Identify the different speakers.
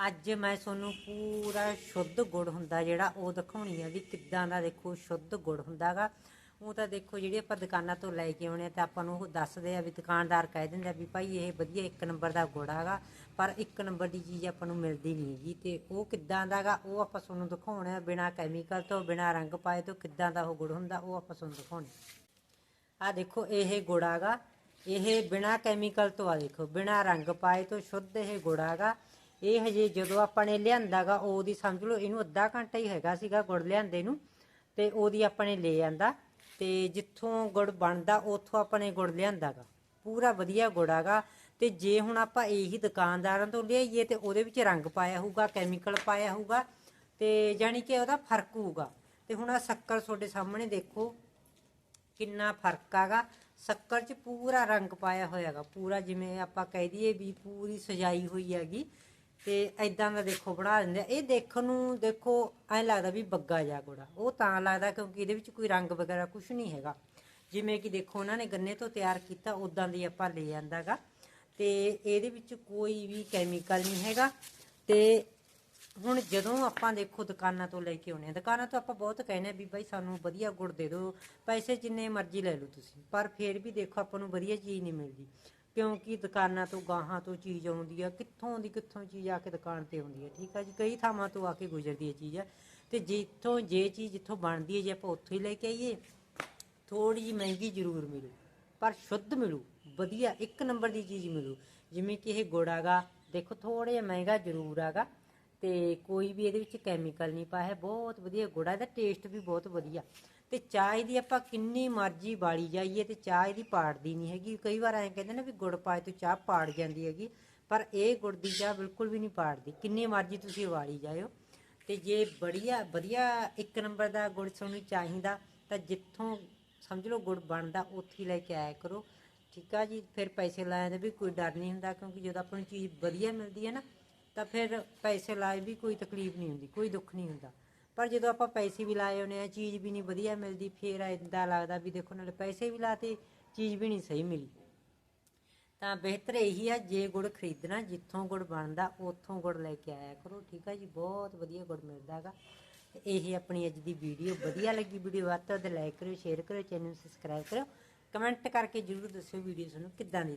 Speaker 1: ਅੱਜ ਮੈਂ ਤੁਹਾਨੂੰ ਪੂਰਾ ਸ਼ੁੱਧ ਗੁੜ ਹੁੰਦਾ ਜਿਹੜਾ ਉਹ ਦਿਖਾਉਣੀ ਆ ਵੀ ਕਿੱਦਾਂ ਦਾ ਦੇਖੋ ਸ਼ੁੱਧ ਗੁੜ ਹੁੰਦਾਗਾ। ਉਹ ਤਾਂ ਦੇਖੋ ਜਿਹੜੀ ਆਪਾਂ ਦੁਕਾਨਾਂ ਤੋਂ ਲੈ ਕੇ ਆਉਣੇ ਆ ਤਾਂ ਆਪਾਂ ਨੂੰ ਉਹ ਦੱਸਦੇ ਆ ਵੀ ਦੁਕਾਨਦਾਰ ਕਹਿ ਦਿੰਦੇ ਆ ਵੀ ਭਾਈ ਇਹ ਵਧੀਆ ਇੱਕ ਨੰਬਰ ਦਾ ਗੁੜ ਹੈਗਾ, ਪਰ ਇੱਕ ਨੰਬਰ ਦੀ ਚੀਜ਼ ਆਪਾਂ ਨੂੰ ਮਿਲਦੀ ਨਹੀਂ ਜੀ ਤੇ ਉਹ ਕਿੱਦਾਂ ਦਾਗਾ ਉਹ ਆਪਾਂ ਤੁਹਾਨੂੰ ਦਿਖਾਉਣਾ ਹੈ ਬਿਨਾ ਕੈਮੀਕਲ ਤੋਂ, ਬਿਨਾ ਰੰਗ ਪਾਏ ਤੋਂ ਕਿੱਦਾਂ ਦਾ ਉਹ ਗੁੜ ਹੁੰਦਾ ਉਹ ਆਪਾਂ ਤੁਹਾਨੂੰ ਦਿਖਾਉਣਾ ਆ। ਦੇਖੋ ਇਹ ਗੁੜ ਗੁੜਾਗਾ ਇਹ ਬਿਨਾ ਕੈਮੀਕਲ ਤੋਂ ਆ ਦੇਖੋ, ਬਿਨਾ ਰੰਗ ਪਾਏ ਤੋਂ ਸ਼ੁੱਧ ਇਹ ਗੁੜ ਹੈਗਾ। ਇਹ ਹਜੇ ਜਦੋਂ ਆਪਾਂ ਨੇ ਲਿਆਂਦਾਗਾ, ਉਹਦੀ ਸਮਝ ਲਓ, ਇਹਨੂੰ ਅੱਧਾ ਘੰਟਾ ਹੀ ਹੈਗਾ ਸੀਗਾ ਗੁੜ ਲਿਆਂਦੇ ਨੂੰ, ਤੇ ਉਹਦੀ ਆਪਾਂ ਨੇ ਲੈ ਆਂਦਾ। ਤੇ ਜਿੱਥੋਂ ਗੁੜ ਬਣਦਾ, ਉੱਥੋਂ ਆਪਾਂ ਨੇ ਗੁੜ ਲਿਆਂਦਾਗਾ। ਪੂਰਾ ਵਧੀਆ ਗੁੜ ਗੁੜਾਗਾ ਤੇ ਜੇ ਹੁਣ ਆਪਾਂ ਇਹੀ ਦੁਕਾਨਦਾਰਾਂ ਤੋਂ ਲਿਆਈਏ, ਤੇ ਉਹਦੇ ਵਿੱਚ ਰੰਗ ਪਾਇਆ ਹੋਊਗਾ, ਕੈਮੀਕਲ ਪਾਇਆ ਹੋਊਗਾ, ਤੇ ਜਾਨੀ ਕਿ ਉਹਦਾ ਫ਼ਰਕ ਹੋਊਗਾ। ਤੇ ਹੁਣ ਆ ਸ਼ੱਕਰ ਤੁਹਾਡੇ ਸਾਹਮਣੇ ਦੇਖੋ, ਕਿੰਨਾ ਫ਼ਰਕ ਆਗਾ। ਸ਼ੱਕਰ 'ਚ ਪੂਰਾ ਰੰਗ ਪਾਇਆ ਹੋਇਆਗਾ, ਪੂਰਾ ਜਿਵੇਂ ਆਪਾਂ ਕਹਿ ਦਈਏ ਵੀ ਪੂਰੀ ਸਜਾਈ ਹੋਈ ਹੈਗੀ। ਤੇ ਐਦਾਂ ਦਾ ਦੇਖੋ ਬਣਾ ਦਿੰਦੇ ਆ। ਇਹ ਦੇਖਣ ਨੂੰ ਦੇਖੋ, ਐ ਲੱਗਦਾ ਵੀ ਬੱਗਾ ਜਾ ਗੁੜਾ। ਉਹ ਤਾਂ ਲੱਗਦਾ ਕਿਉਂਕਿ ਇਹਦੇ ਵਿੱਚ ਕੋਈ ਰੰਗ ਵਗੈਰਾ ਕੁਝ ਨਹੀਂ ਹੈਗਾ। ਜਿਵੇਂ ਕਿ ਦੇਖੋ, ਉਹਨਾਂ ਨੇ ਗੰਨੇ ਤੋਂ ਤਿਆਰ ਕੀਤਾ ਉਦਾਂ ਦੀ ਆਪਾਂ ਲੈ ਆਂਦਾਗਾ। ਤੇ ਇਹਦੇ ਵਿੱਚ ਕੋਈ ਵੀ ਕੈਮੀਕਲ ਨਹੀਂ ਹੈਗਾ। ਤੇ ਹੁਣ ਜਦੋਂ ਆਪਾਂ ਦੇਖੋ ਦੁਕਾਨਾਂ ਤੋਂ ਲੈ ਕੇ ਆਉਨੇ ਆ, ਦੁਕਾਨਾਂ ਤੋਂ ਆਪਾਂ ਬਹੁਤ ਕਹਿੰਦੇ ਆ ਵੀ ਬਾਈ ਸਾਨੂੰ ਵਧੀਆ ਗੁੜ ਦੇ ਦਿਓ, ਪੈਸੇ ਜਿੰਨੇ ਮਰਜ਼ੀ ਲੈ ਲਓ ਤੁਸੀਂ। ਪਰ ਫਿਰ ਵੀ ਦੇਖੋ ਆਪਾਂ ਨੂੰ ਵਧੀਆ ਚੀਜ਼ ਨਹੀਂ ਮਿਲਦੀ। ਕਿਉਂਕਿ ਦੁਕਾਨਾਂ ਤੋਂ ਗਾਹਾਂ ਤੋਂ ਚੀਜ਼ ਆਉਂਦੀ ਆ, ਕਿੱਥੋਂ ਦੀ ਕਿੱਥੋਂ ਚੀਜ਼ ਆ ਕੇ ਦੁਕਾਨ ਤੇ ਆਉਂਦੀ ਆ, ਠੀਕ ਆ ਜੀ? ਕਈ ਥਾਵਾਂ ਤੋਂ ਆ ਕੇ ਗੁਜ਼ਰਦੀ ਹੈ ਚੀਜ਼ ਆ। ਤੇ ਜਿੱਥੋਂ ਜੇ ਚੀਜ਼ ਜਿੱਥੋਂ ਬਣਦੀ ਹੈ ਜੇ ਆਪਾਂ ਉੱਥੋਂ ਹੀ ਲੈ ਕੇ ਆਈਏ ਥੋੜੀ ਜਿਹੀ ਮਹਿੰਗੀ ਜ਼ਰੂਰ ਮਿਲੂ, ਪਰ ਸ਼ੁੱਧ ਮਿਲੂ, ਵਧੀਆ ਇੱਕ ਨੰਬਰ ਦੀ ਚੀਜ਼ ਮਿਲੂ। ਜਿਵੇਂ ਕਿ ਇਹ ਗੁੜ ਹੈਗਾ, ਦੇਖੋ ਥੋੜਾ ਜਿਹਾ ਮਹਿੰਗਾ ਜ਼ਰੂਰ ਹੈਗਾ, ਤੇ ਕੋਈ ਵੀ ਇਹਦੇ ਵਿੱਚ ਕੈਮੀਕਲ ਨਹੀਂ ਪਾਇਆ, ਬਹੁਤ ਵਧੀਆ ਗੁੜਾ ਆ, ਇਹਦਾ ਟੇਸਟ ਵੀ ਬਹੁਤ ਵਧੀਆ। ਤੇ ਚਾਹ ਇਹਦੀ ਆਪਾਂ ਕਿੰਨੀ ਮਰਜ਼ੀ ਬਾਲੀ ਜਾਈਏ ਤੇ ਚਾਹ ਇਹਦੀ ਪਾੜਦੀ ਨਹੀਂ ਹੈਗੀ। ਕਈ ਵਾਰ ਐਂ ਕਹਿੰਦੇ ਨੇ ਵੀ ਗੁੜ ਪਾਏ ਤੋਂ ਚਾਹ ਪਾੜ ਜਾਂਦੀ ਹੈਗੀ, ਪਰ ਇਹ ਗੁੜ ਦੀ ਚਾਹ ਬਿਲਕੁਲ ਵੀ ਨਹੀਂ ਪਾੜਦੀ। ਕਿੰਨੀ ਮਰਜ਼ੀ ਤੁਸੀਂ ਉਬਾਲੀ ਜਾਇਓ। ਤੇ ਜੇ ਬੜੀਆ, ਵਧੀਆ ਇੱਕ ਨੰਬਰ ਦਾ ਗੁੜ ਤੁਹਾਨੂੰ ਚਾਹੀਦਾ, ਤਾਂ ਜਿੱਥੋਂ ਸਮਝ ਲਓ ਗੁੜ ਬਣਦਾ, ਉੱਥੇ ਲੈ ਕੇ ਆਇਆ ਕਰੋ। ਠੀਕ ਆ ਜੀ, ਫਿਰ ਪੈਸੇ ਲਾਇਆ ਦਾ ਵੀ ਕੋਈ ਡਰ ਨਹੀਂ ਹੁੰਦਾ, ਕਿਉਂਕਿ ਜਦੋਂ ਆਪਾਂ ਨੂੰ ਚੀਜ਼ ਵਧੀਆ ਮਿਲਦੀ ਹੈ ਨਾ, ਤਾਂ ਫਿਰ ਪੈਸੇ ਲਾਏ ਵੀ ਕੋਈ ਤਕਲੀਫ ਨਹੀਂ ਹੁੰਦੀ, ਕੋਈ ਦੁੱਖ ਨਹੀਂ ਹੁੰਦਾ। ਪਰ ਜਦੋਂ ਆਪਾਂ ਪੈਸੇ ਵੀ ਲਾਏ ਹੁੰਦੇ ਆ, ਚੀਜ਼ ਵੀ ਨਹੀਂ ਵਧੀਆ ਮਿਲਦੀ, ਫਿਰ ਇਦਾਂ ਲੱਗਦਾ ਵੀ ਦੇਖੋ ਨਾਲੇ ਪੈਸੇ ਵੀ ਲਾਤੇ, ਚੀਜ਼ ਵੀ ਨਹੀਂ ਸਹੀ ਮਿਲੀ। ਤਾਂ ਬਿਹਤਰ ਇਹੀ ਆ, ਜੇ ਗੁੜ ਖਰੀਦਣਾ, ਜਿੱਥੋਂ ਗੁੜ ਬਣਦਾ, ਉੱਥੋਂ ਗੁੜ ਲੈ ਕੇ ਆਇਆ ਕਰੋ, ਠੀਕ ਆ ਜੀ? ਬਹੁਤ ਵਧੀਆ ਗੁੜ ਮਿਲਦਾ ਹੈਗਾ। ਤੇ ਇਹ ਆਪਣੀ ਅੱਜ ਦੀ ਵੀਡੀਓ, ਵਧੀਆ ਲੱਗੀ ਵੀਡੀਓ, ਵੱਧ ਤੋਂ ਵੱਧ ਲਾਈਕ ਕਰਿਓ ਸ਼ੇਅਰ ਕਰਿਓ ਚੈਨਲ ਨੂੰ ਸਬਸਕ੍ਰਾਈਬ ਕਰਿਓ। ਕਮੈਂਟ ਕਰਕੇ ਜਰੂਰ ਦੱਸਿਓ ਵੀਡੀਓ ਤੁਹਾਨੂੰ ਕਿੱਦਾਂ ਦੀ ਲੱਗੀ